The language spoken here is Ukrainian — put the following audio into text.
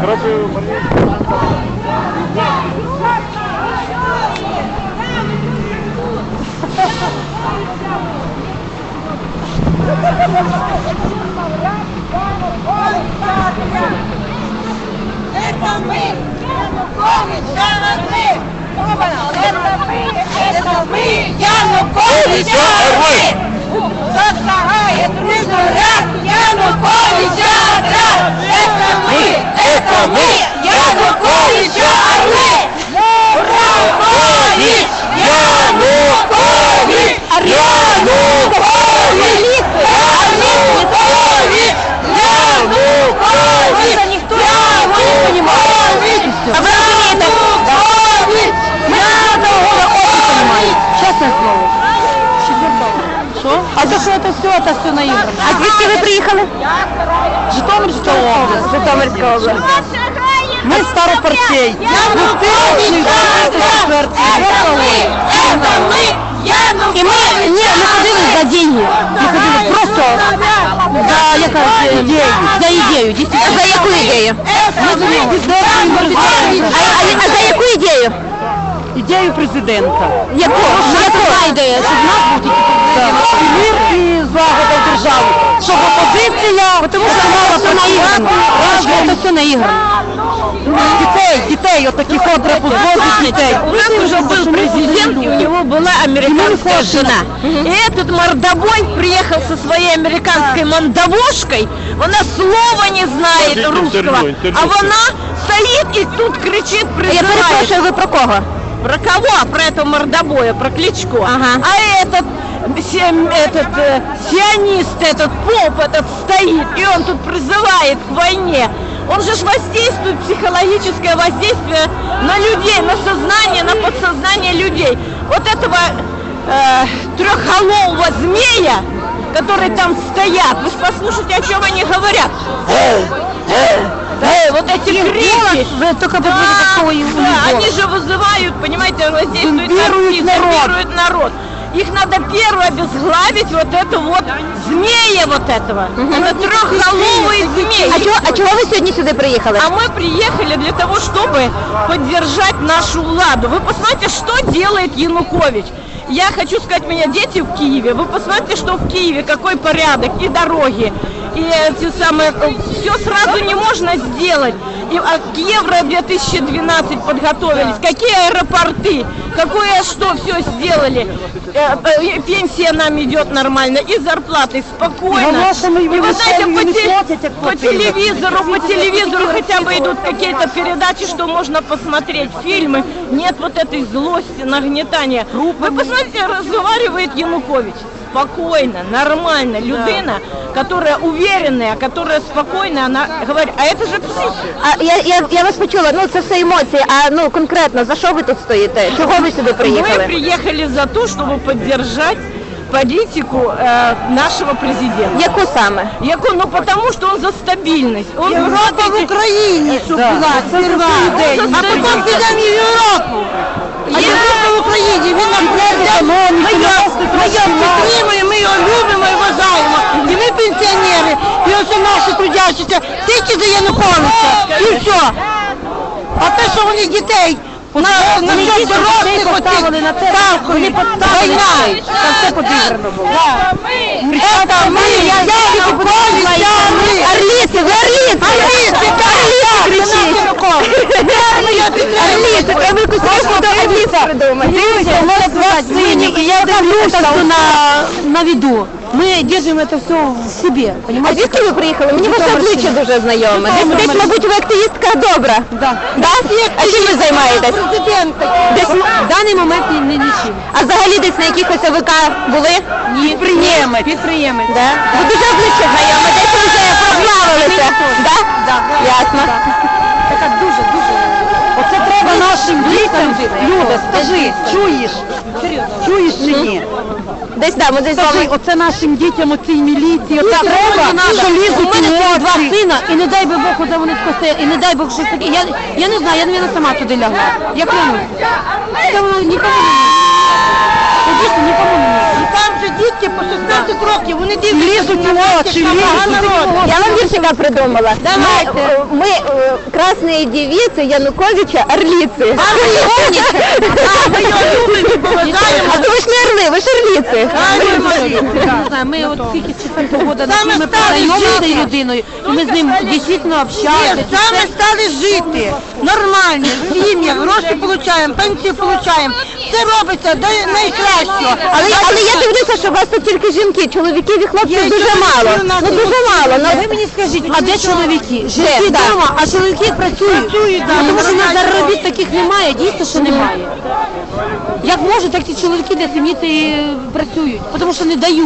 Короче, Это мы! Помнишь, мы! Янукович, Янукович! Застрахает ряд Янукович, баллов. 4 баллов. Що? А то что это все, это все наіграно? А где ви приїхали? Житомирська область. Житомирська область. Мы старопартій. 2004 року. И мы не, мы ходили за деньги. Мы ходили просто за, я как, идею. за идею. За какую идею? За, а, а за какую идею? Ідею президента. Яку? Яку ідею? Щоб в нас був тільки президент. І мир і злагода в державі. Щоб опозиція, тому що мала все наіграно. Разом це все наіграно. Дітей, дітей, от таких от позвозить дітей. У нас уже был президент, и у него была американская жена. И этот мордобой приехал со своей американской мандавошкой. Она слова не знает Подождите, русского. интервью, интервью. А она стоит и тут кричит, Я призывает. перепрошую, ви про кого? Про кого? Про этого мордобоя, про Кличко. Ага. А этот, этот э, сионист, этот поп этот стоит, и он тут призывает к войне. Он же ж воздействует, психологическое воздействие на людей, на сознание, на подсознание людей. Вот этого э, трехголового змея, которые там стоят, вы послушайте, о чем они говорят. Э, вот эти крики. Вы только Да, посмотрите, какого их да, они же вызывают, понимаете, воздействуют Зомбируют на народ. зомбируют народ. Их надо первое обезглавить вот это вот змея вот этого. Это трехголовый змей. А чого, а чого ви сьогодні сюди приїхали? А мы приехали для того, чтобы поддержать нашу владу. Вы посмотрите, что делает Янукович. Я хочу сказать, у меня дети в Киеве. Вы посмотрите, что в Киеве, какой порядок, и дороги, и эти самые, все сразу не можно сделать. И а, к Евро 2012 подготовились, какие аэропорты, какое что все сделали. Э, э, Пенсия нам идет нормально, и зарплаты спокойно. И вы знаете, по, те- по телевизору, по телевизору хотя бы идут какие-то передачи, что можно посмотреть, фильмы. Нет вот этой злости, нагнетания. Вы посмотрите, разговаривает Янукович Спокойно, нормально. Людина, которая уверенная, которая спокойная, она говорит, а это же психи. А я, я, я вас почула, ну це все емоції, а ну конкретно за що ви тут стоїте? Чого ви сюди Мы приїхали? приехали за то, чтобы поддержать политику э, нашего президента. Яку саме? Яку? Ну потому что он за стабильность. Он, вы Європа в смотрите, Україні, щоб Да. була сперва. Ну, А потім стабільність. підемо в Європу. А Європа в Україні, він нам президент. Ми його, підтримуємо, ми його любимо і вважаємо. І ми пенсіонери, і ось наші трудящіся, тільки за Януковича. І все. А те, що вони дітей на, на що дорослих поставили на те, вони поставили війна. це. Там все подіграно було. Это ми, я, я Янукович, я ми. Орліси, ви орліси! Орліси, так, так, кричіть! це наш Янукович. Ми його підтримуємо. Орліси, ви якусь просто орліс придумали. Дивіться, у нас два сині, і я на, на виду. Мы держим это все в себе, А звідки ви приїхали? Мені ваше обличчя дуже знайоме. Десь, десь, мабуть, ви активістка добра. Да. Да? А чим ви займаєтесь? Президент Десь, В даний момент не, не нічим. а взагалі десь на якихось ОВК були? Ні. Підприємець. Підприємець. Да? Ви дуже обличчя знайоме, десь ви вже прославилися. Да? Да. Ясно. Така дуже, дуже. Оце треба нашим дітям. Люда, скажи, чуєш? Чуєш чи ні? Десь да, ми десь з Скажи, вами. оце нашим дітям, оцій міліції, оце треба, що лізуть у мене у два сина, і не дай би Бог, куди вони скосе, і не дай Бог щось таке. Я, я не знаю, я, мабуть, сама туди лягла. Я клянусь. Це воно нікому не. Це дійсно нікому не нужно. Там же дітки по 16 років, вони дивляться на очі, народу. Я вам віршика придумала. Давайте. Ми, е, ми е, красные девицы Януковича орлицы. А, ми його любимо і поважаємо. А то ви ж не орли, ви ж орлиці. Не знаю, ми от скільки з четвертого года Саме ми стали познайомилися з жити. людиною, і ми з ним дійсно Ні, общалися. саме стали жити. Нормально, сім'я, гроші получаємо, пенсію получаємо. Все робиться до найкращого. Але, але я дивлюся, що у вас тут тільки жінки, чоловіків і хлопців дуже мало. Ну дуже мало. Ну, Ви мені скажіть, а де чоловіки? Жінки вдома, а чоловіки працюють. Працюють, да, Ну, Тому що на заробіт таких немає, дійсно, що немає. Як можуть, так ці чоловіки для сім'ї це і працюють, тому що не дають.